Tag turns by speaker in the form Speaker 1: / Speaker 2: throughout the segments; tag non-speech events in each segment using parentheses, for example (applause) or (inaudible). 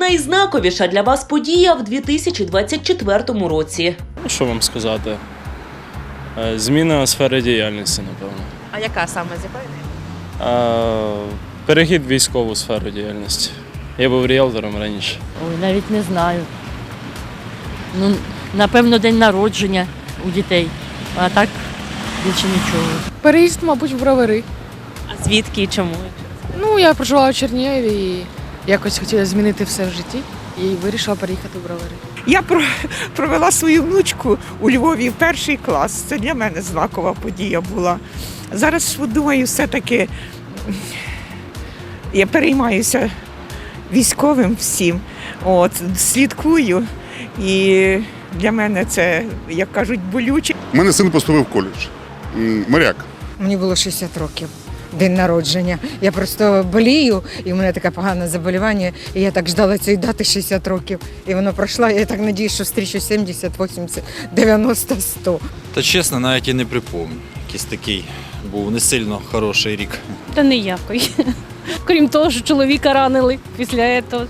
Speaker 1: Найзнаковіша для вас подія в 2024 році.
Speaker 2: Ну, що вам сказати? Е, Зміна сфери діяльності, напевно.
Speaker 3: А яка саме з якої?
Speaker 2: Е, Перехід в військову сферу діяльності. Я був ріелтором раніше.
Speaker 4: Ой, навіть не знаю. Ну, напевно, день народження у дітей. А так більше нічого.
Speaker 5: Переїзд, мабуть, в бровари.
Speaker 3: А звідки і чому?
Speaker 5: Ну, я проживала в Чернігові і якось хотіла змінити все в житті і вирішила переїхати в бровари.
Speaker 6: Я провела свою внучку у Львові в перший клас. Це для мене знакова подія була. Зараз думаю, все-таки я переймаюся військовим всім. От, слідкую. І для мене це, як кажуть, болюче.
Speaker 7: У мене син поступив в коледж. Моряк.
Speaker 8: Мені було 60 років. День народження. Я просто болію, і в мене таке погане заболівання. І я так ждала цієї дати 60 років. І воно пройшло. Я так надіюсь, що встрічу 70, 80, 90, 100.
Speaker 9: Та чесно, навіть і не припомню. Якийсь такий був не сильно хороший рік.
Speaker 10: Та ніякої. Крім того, що чоловіка ранили після цього.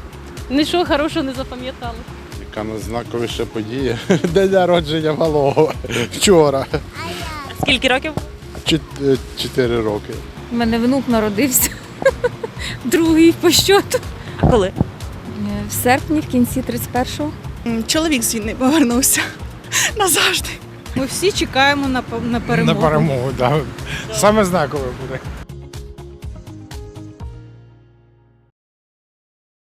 Speaker 10: Нічого хорошого не запам'ятали.
Speaker 11: Яка найзнаковіша подія? (laughs) День народження малого вчора.
Speaker 3: Скільки років?
Speaker 11: Чот- Чотири роки.
Speaker 10: У мене внук народився. (laughs) Другий по щоту.
Speaker 3: А коли?
Speaker 10: В серпні, в кінці 31-го.
Speaker 6: Чоловік з війни повернувся назавжди.
Speaker 10: Ми всі чекаємо на, на
Speaker 11: На перемогу, так. Саме знакове буде.